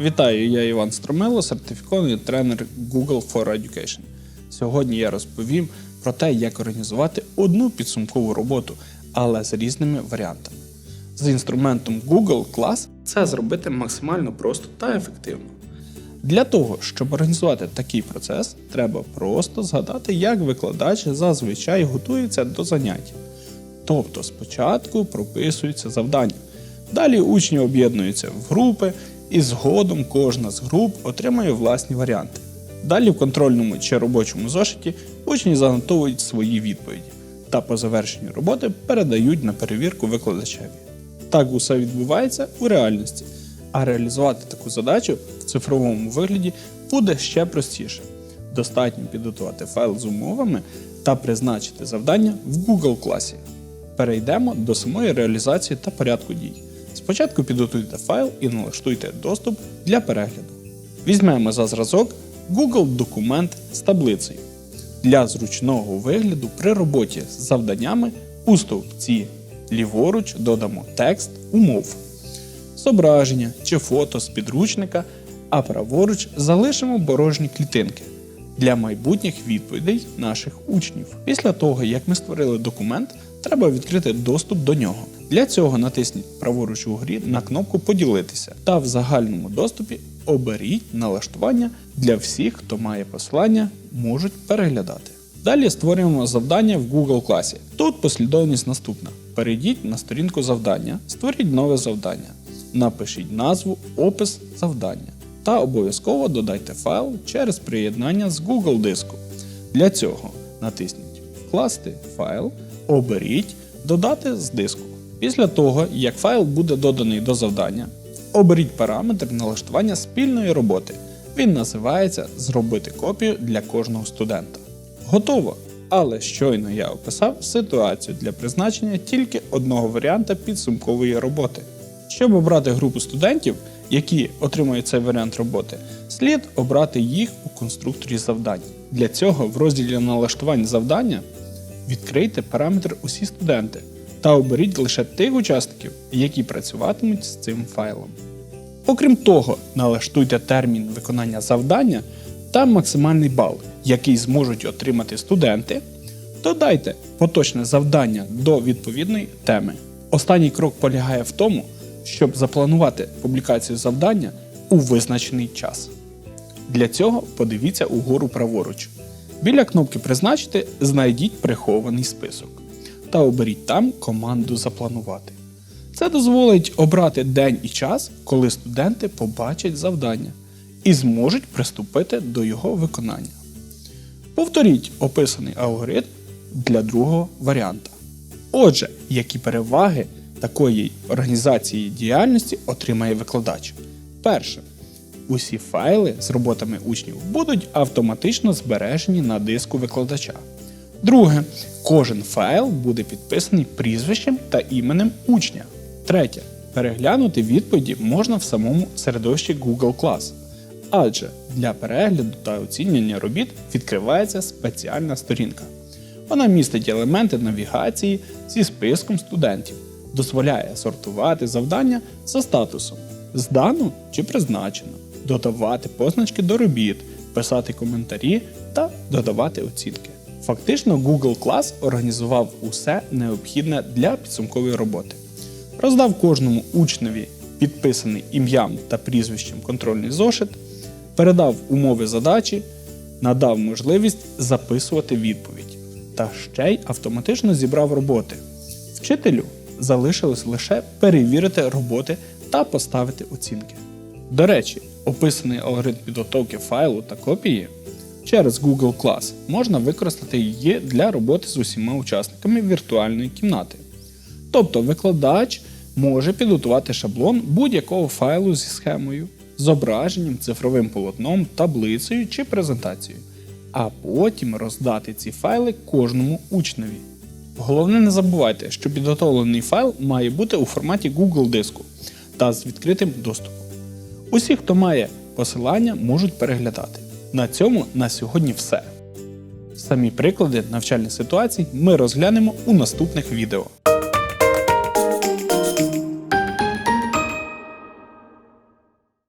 Вітаю, я Іван Стромило, сертифікований тренер Google for Education. Сьогодні я розповім про те, як організувати одну підсумкову роботу, але з різними варіантами. З інструментом Google Class це зробити максимально просто та ефективно. Для того, щоб організувати такий процес, треба просто згадати, як викладач зазвичай готується до занять. Тобто спочатку прописуються завдання. Далі учні об'єднуються в групи, і згодом кожна з груп отримує власні варіанти. Далі в контрольному чи робочому зошиті учні занотовують свої відповіді та по завершенню роботи передають на перевірку викладачеві. Так усе відбувається у реальності, а реалізувати таку задачу в цифровому вигляді буде ще простіше. Достатньо підготувати файл з умовами та призначити завдання в Google класі. Перейдемо до самої реалізації та порядку дій. Спочатку підготуйте файл і налаштуйте доступ для перегляду. Візьмемо за зразок Google документ з таблицею. Для зручного вигляду при роботі з завданнями у стовпці ліворуч додамо текст умов, зображення чи фото з підручника, а праворуч залишимо порожні клітинки для майбутніх відповідей наших учнів. Після того, як ми створили документ, треба відкрити доступ до нього. Для цього натисніть праворуч у грі на кнопку Поділитися та в загальному доступі оберіть налаштування для всіх, хто має посилання, можуть переглядати. Далі створюємо завдання в Google класі. Тут послідовність наступна: перейдіть на сторінку завдання, створіть нове завдання, напишіть назву, опис завдання та обов'язково додайте файл через приєднання з Google диску. Для цього натисніть Вкласти файл, оберіть Додати з диску. Після того, як файл буде доданий до завдання, оберіть параметр налаштування спільної роботи. Він називається Зробити копію для кожного студента. Готово! Але щойно я описав ситуацію для призначення тільки одного варіанта підсумкової роботи. Щоб обрати групу студентів, які отримують цей варіант роботи, слід обрати їх у конструкторі завдань. Для цього в розділі налаштувань завдання відкрийте параметр Усі студенти та оберіть лише тих учасників, які працюватимуть з цим файлом. Окрім того, налаштуйте термін виконання завдання та максимальний бал, який зможуть отримати студенти. Додайте поточне завдання до відповідної теми. Останній крок полягає в тому, щоб запланувати публікацію завдання у визначений час. Для цього подивіться угору праворуч. Біля кнопки Призначити знайдіть прихований список та оберіть там команду Запланувати. Це дозволить обрати день і час, коли студенти побачать завдання і зможуть приступити до його виконання. Повторіть описаний алгоритм для другого варіанта. Отже, які переваги такої організації діяльності отримає викладач? Перше. Усі файли з роботами учнів будуть автоматично збережені на диску викладача. Друге, кожен файл буде підписаний прізвищем та іменем учня. Третє. Переглянути відповіді можна в самому середовищі Google Class. Адже для перегляду та оцінювання робіт відкривається спеціальна сторінка. Вона містить елементи навігації зі списком студентів, дозволяє сортувати завдання за статусом здано чи призначено, додавати позначки до робіт, писати коментарі та додавати оцінки. Фактично, Google Class організував усе необхідне для підсумкової роботи. Роздав кожному учневі підписаний ім'ям та прізвищем контрольний зошит, передав умови задачі, надав можливість записувати відповідь та ще й автоматично зібрав роботи. Вчителю залишилось лише перевірити роботи та поставити оцінки. До речі, описаний алгоритм підготовки файлу та копії через Google Class можна використати її для роботи з усіма учасниками віртуальної кімнати. Тобто викладач може підготувати шаблон будь-якого файлу зі схемою, зображенням, цифровим полотном, таблицею чи презентацією, а потім роздати ці файли кожному учневі. Головне, не забувайте, що підготовлений файл має бути у форматі Google диску та з відкритим доступом. Усі, хто має посилання, можуть переглядати. На цьому на сьогодні все. Самі приклади навчальних ситуацій ми розглянемо у наступних відео.